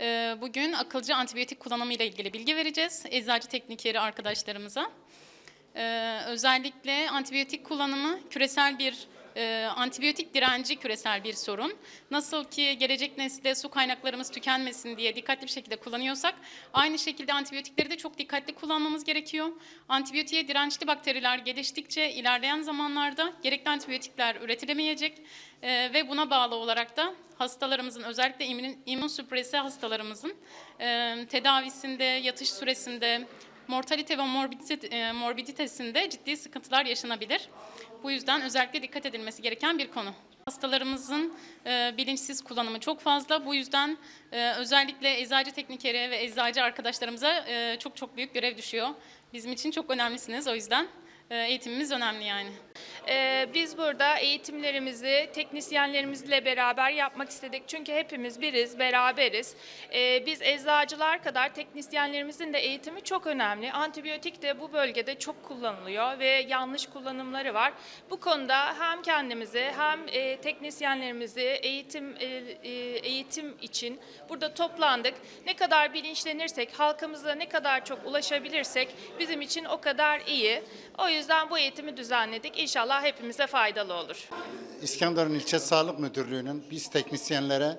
Ee, Bugün akılcı antibiyotik kullanımı ile ilgili bilgi vereceğiz eczacı teknikeri arkadaşlarımıza. Ee, Özellikle antibiyotik kullanımı küresel bir e, antibiyotik direnci küresel bir sorun. Nasıl ki gelecek nesle su kaynaklarımız tükenmesin diye dikkatli bir şekilde kullanıyorsak aynı şekilde antibiyotikleri de çok dikkatli kullanmamız gerekiyor. Antibiyotiğe dirençli bakteriler geliştikçe ilerleyen zamanlarda gerekli antibiyotikler üretilemeyecek e, ve buna bağlı olarak da hastalarımızın özellikle immün, immünsüpresi hastalarımızın e, tedavisinde, yatış süresinde, mortalite ve e, morbiditesinde ciddi sıkıntılar yaşanabilir. Bu yüzden özellikle dikkat edilmesi gereken bir konu. Hastalarımızın e, bilinçsiz kullanımı çok fazla. Bu yüzden e, özellikle eczacı teknikeri ve eczacı arkadaşlarımıza e, çok çok büyük görev düşüyor. Bizim için çok önemlisiniz o yüzden e, eğitimimiz önemli yani. Ee, biz burada eğitimlerimizi teknisyenlerimizle beraber yapmak istedik. Çünkü hepimiz biriz, beraberiz. Ee, biz eczacılar kadar teknisyenlerimizin de eğitimi çok önemli. Antibiyotik de bu bölgede çok kullanılıyor ve yanlış kullanımları var. Bu konuda hem kendimizi hem e, teknisyenlerimizi eğitim e, e, eğitim için burada toplandık. Ne kadar bilinçlenirsek, halkımıza ne kadar çok ulaşabilirsek bizim için o kadar iyi. O yüzden bu eğitimi düzenledik. İnşallah hepimize faydalı olur. İskenderun İlçe Sağlık Müdürlüğü'nün biz teknisyenlere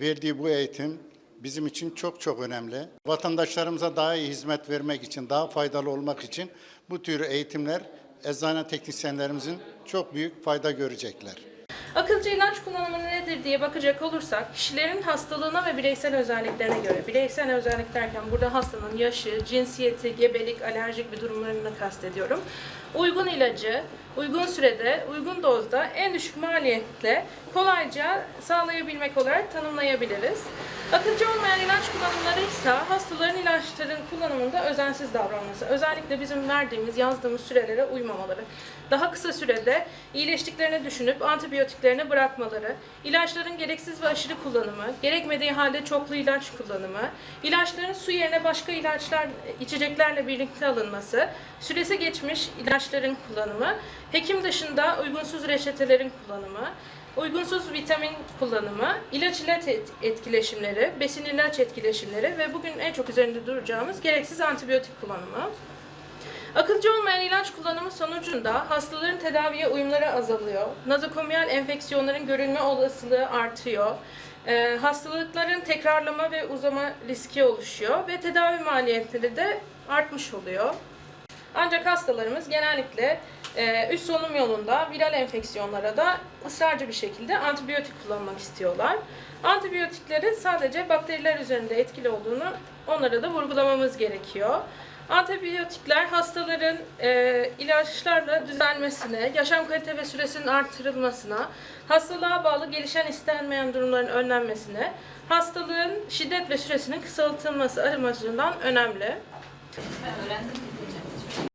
verdiği bu eğitim bizim için çok çok önemli. Vatandaşlarımıza daha iyi hizmet vermek için, daha faydalı olmak için bu tür eğitimler eczane teknisyenlerimizin çok büyük fayda görecekler. Akılcı ilaç kullanımı nedir diye bakacak olursak kişilerin hastalığına ve bireysel özelliklerine göre, bireysel özellik derken burada hastanın yaşı, cinsiyeti, gebelik, alerjik bir durumlarını kastediyorum. Uygun ilacı, uygun sürede, uygun dozda, en düşük maliyetle kolayca sağlayabilmek olarak tanımlayabiliriz. Akılcı olmayan ilaç kullanımları ise hastaların ilaçların kullanımında özensiz davranması. Özellikle bizim verdiğimiz, yazdığımız sürelere uymamaları. Daha kısa sürede iyileştiklerini düşünüp antibiyotiklerini bırakmaları, ilaçların gereksiz ve aşırı kullanımı, gerekmediği halde çoklu ilaç kullanımı, ilaçların su yerine başka ilaçlar, içeceklerle birlikte alınması, süresi geçmiş ilaçların kullanımı, hekim dışında uygunsuz reçetelerin kullanımı, uygunsuz vitamin kullanımı, ilaç ilaç et- etkileşimleri, besin ilaç etkileşimleri ve bugün en çok üzerinde duracağımız gereksiz antibiyotik kullanımı. Akılcı olmayan ilaç kullanımı sonucunda hastaların tedaviye uyumları azalıyor. Nazokomiyal enfeksiyonların görülme olasılığı artıyor. Ee, hastalıkların tekrarlama ve uzama riski oluşuyor ve tedavi maliyetleri de artmış oluyor. Ancak hastalarımız genellikle e, üst solunum yolunda viral enfeksiyonlara da ısrarcı bir şekilde antibiyotik kullanmak istiyorlar. Antibiyotiklerin sadece bakteriler üzerinde etkili olduğunu onlara da vurgulamamız gerekiyor. Antibiyotikler hastaların e, ilaçlarla düzelmesine, yaşam kalite ve süresinin artırılmasına, hastalığa bağlı gelişen istenmeyen durumların önlenmesine, hastalığın şiddet ve süresinin kısaltılması amacından önemli. Ben öğrendim.